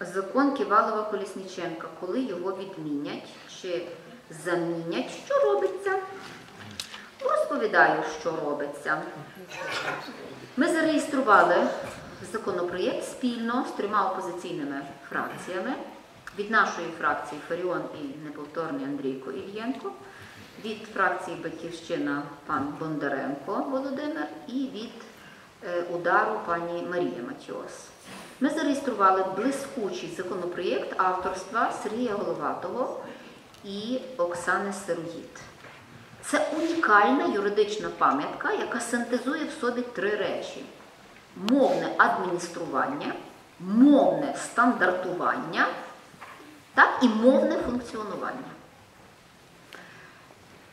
закон Ківалова Колісніченка, коли його відмінять чи замінять, що робиться? Розповідаю, що робиться. Ми зареєстрували законопроєкт спільно з трьома опозиційними фракціями. Від нашої фракції Фаріон і неповторний Андрійко Ільєнко, від фракції Батьківщина пан Бондаренко Володимир і від е, удару пані Марія Матіос. Ми зареєстрували блискучий законопроєкт авторства Сергія Головатого і Оксани Сироїд. Це унікальна юридична пам'ятка, яка синтезує в собі три речі: мовне адміністрування, мовне стандартування так, і мовне функціонування.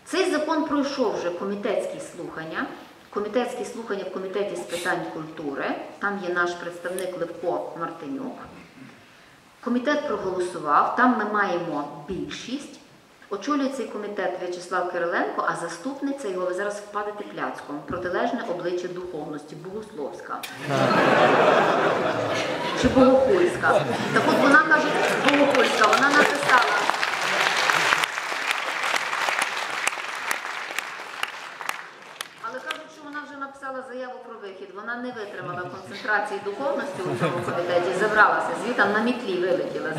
Цей закон пройшов вже комітетські слухання. Комітетські слухання в комітеті з питань культури. Там є наш представник Левко Мартинюк. Комітет проголосував, там ми маємо більшість. Очолює цей комітет В'ячеслав Кириленко, а заступниця його ви зараз впадете пляцком. Протилежне обличчя духовності, богословська. Чи богохульська. Так от вона каже, богохульська, вона написала. Але кажуть, що вона вже написала заяву про вихід. Вона не витримала концентрації духовності у цьому комітеті, забралася звітом на мітлі вилетіла.